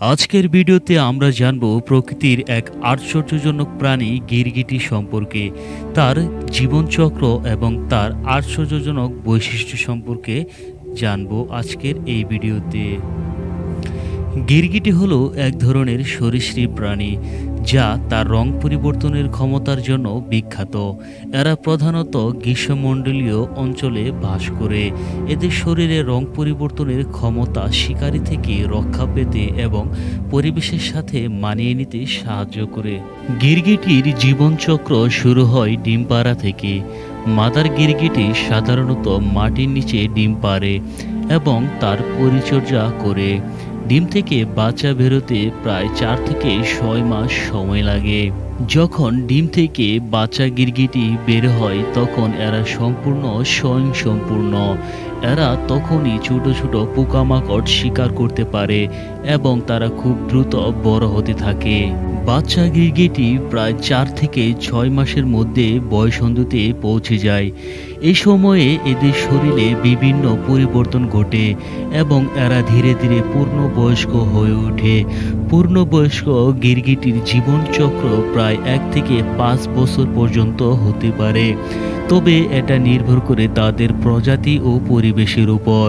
আজকের ভিডিওতে আমরা জানব প্রকৃতির এক আশ্চর্যজনক প্রাণী গিরগিটি সম্পর্কে, তার জীবনচক্র এবং তার আশ্চর্যজনক বৈশিষ্ট্য সম্পর্কে জানব আজকের এই ভিডিওতে। গিরগিটি হলো এক ধরনের সরীসৃপ প্রাণী, যা তার রং পরিবর্তনের ক্ষমতার জন্য বিখ্যাত। এরা প্রধানত গ্রীষ্মমণ্ডলীয় অঞ্চলে বাস করে। এদের শরীরে রং পরিবর্তনের ক্ষমতা শিকারি থেকে রক্ষা পেতে এবং পরিবেশের সাথে মানিয়ে নিতে সাহায্য করে। গিরগিটির জীবনচক্র শুরু হয় ডিম পাড়া থেকে। মাদার গিরগিটি সাধারণত মাটির নিচে ডিম পাড়ে এবং তার পরিচর্যা করে। ডিম থেকে বাচ্চা বেরোতে প্রায় চার থেকে ছয় মাস সময় লাগে। যখন ডিম থেকে বাচ্চা গিরগিটি বের হয়, তখন এরা সম্পূর্ণ স্বয়ংসম্পূর্ণ। এরা তখনই ছোট ছোট পোকামাকড় শিকার করতে পারে এবং তারা খুব দ্রুত বড় হতে থাকে। বাচ্চা গিরগিটি প্রায় চার থেকে ছয় মাসের মধ্যে বয়সন্ধিতে পৌঁছে যায়। এই সময়ে এদের শরীরে বিভিন্ন পরিবর্তন ঘটে এবং এরা ধীরে ধীরে পূর্ণবয়স্ক হয়ে ওঠে। পূর্ণবয়স্ক গিরগিটির জীবনচক্র প্রায় এক থেকে পাঁচ বছর পর্যন্ত হতে পারে। তবে এটা নির্ভর করে তাদের প্রজাতি ও পরিবেশের উপর।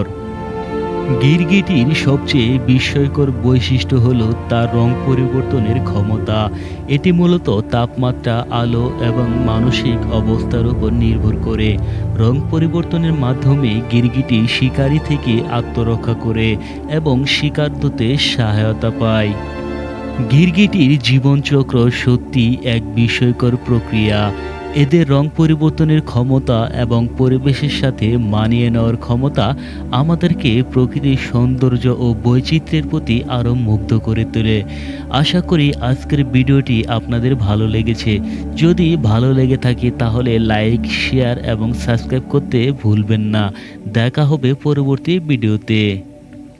গিরগিটির সবচেয়ে বিস্ময়কর বৈশিষ্ট্য হলো তার রং পরিবর্তনের ক্ষমতা। এটি মূলত তাপমাত্রা, আলো এবং মানসিক অবস্থার উপর নির্ভর করে। রং পরিবর্তনের মাধ্যমে গিরগিটি শিকারি থেকে আত্মরক্ষা করে এবং শিকার ধরতে সহায়তা পায়। গিরগিটির জীবনচক্র সত্যি এক বিস্ময়কর প্রক্রিয়া। এদের রং পরিবর্তনের ক্ষমতা এবং পরিবেশের সাথে মানিয়ে নেওয়ার ক্ষমতা আমাদেরকে প্রকৃতির সৌন্দর্য ও বৈচিত্র্যের প্রতি আরও মুগ্ধ করে তোলে। আশা করি আজকের ভিডিওটি আপনাদের ভালো লেগেছে। যদি ভালো লেগে থাকে তাহলে লাইক, শেয়ার এবং সাবস্ক্রাইব করতে ভুলবেন না। দেখা হবে পরবর্তী ভিডিওতে।